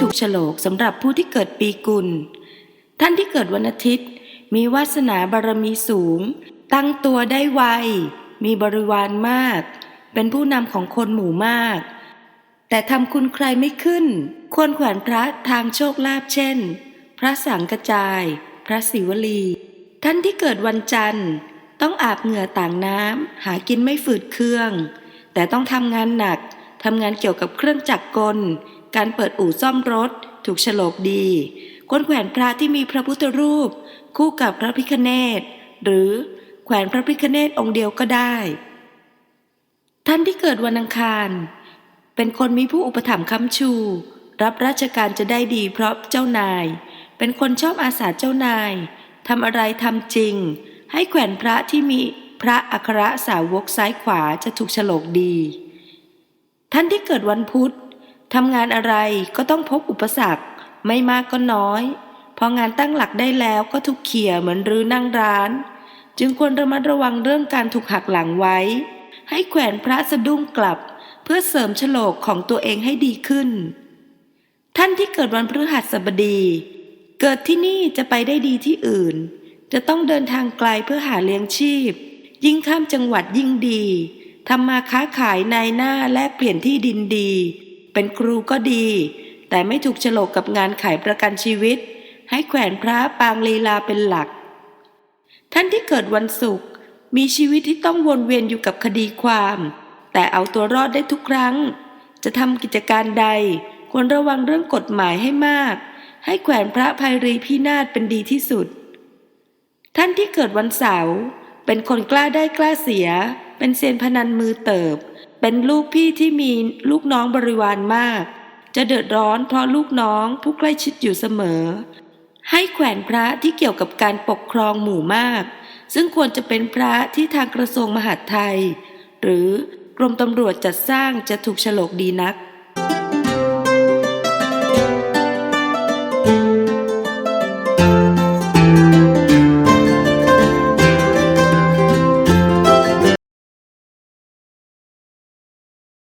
ถูกโฉลกสำหรับผู้ที่เกิดปีกุล ท่านที่เกิดวันอาทิตย์ มีวาสนาบารมีสูง ตั้งตัวได้ไว มีบริวารมาก เป็นผู้นำของคนหมู่มาก แต่ทำคุณใครไม่ขึ้น ควรแขวนพระทางโชคลาภเช่น พระสังกระจาย พระศิวลี ท่านที่เกิดวันจันทร์ ต้องอาบเหงื่อต่างน้ำหากินไม่ฝืดเครื่อง แต่ต้องทำงานหนักทำงานเกี่ยวกับเครื่องจักรกล การเปิดอู่ซ่อมรถ ถูกฉลกดี ควรแขวนพระที่มีพระพุทธรูป คู่กับพระพิคเนตหรือแขวนพระพิคเนตองค์เดียวก็ได้ ท่านที่เกิดวันอังคาร เป็นคนมีผู้อุปถัมภ์ค้ำชู รับราชการจะได้ดีเพราะเจ้านาย เป็นคนชอบอาสาเจ้านายทำอะไรทำจริง ให้แขวนพระที่มีพระอัครสาวกซ้ายขวาจะถูกฉลกดี ท่านที่เกิดวันพุธ ทำงานอะไรก็ต้องพบอุปสรรค ไม่มากก็น้อย พองานตั้งหลักได้แล้วก็ถูกเขี่ยเหมือนรื้อนั่งร้าน จึงควรระมัดระวังเรื่องการถูกหักหลังไว้ ให้แขวนพระสะดุ้งกลับ เพื่อเสริมโฉลกของตัวเองให้ดีขึ้น ท่านที่เกิดวันพฤหัสบดี เกิดที่นี่จะไปได้ดีที่อื่น จะต้องเดินทางไกลเพื่อหาเลี้ยงชีพ ยิ่งข้ามจังหวัดยิ่งดีทำมาค้าขายนายหน้าแลกเปลี่ยนที่ดินดี เป็นครูก็ดี แต่ไม่ถูกฉลกกับงานขายประกันชีวิต ให้แขวนพระปางลีลาเป็นหลัก ท่านที่เกิดวันศุกร์มีชีวิตที่ต้องวนเวียนอยู่กับคดีความ แต่เอาตัวรอดได้ทุกครั้ง จะทำกิจการใด ควรระวังเรื่องกฎหมายให้มาก ให้แขวนพระภัยรีพินาศเป็นดีที่สุด ท่านที่เกิดวันเสาร์เป็นคนกล้าได้กล้าเสีย เป็นเซียนพนันมือเติบ เป็นลูกพี่ที่มีลูกน้องบริวารมาก จะเดือดร้อนเพราะลูกน้องผู้ใกล้ชิดอยู่เสมอ ให้แขวนพระที่เกี่ยวกับการปกครองหมู่มาก ซึ่งควรจะเป็นพระที่ทางกระทรวงมหาดไทย หรือกรมตำรวจจัดสร้างจะถูกฉลกดีนัก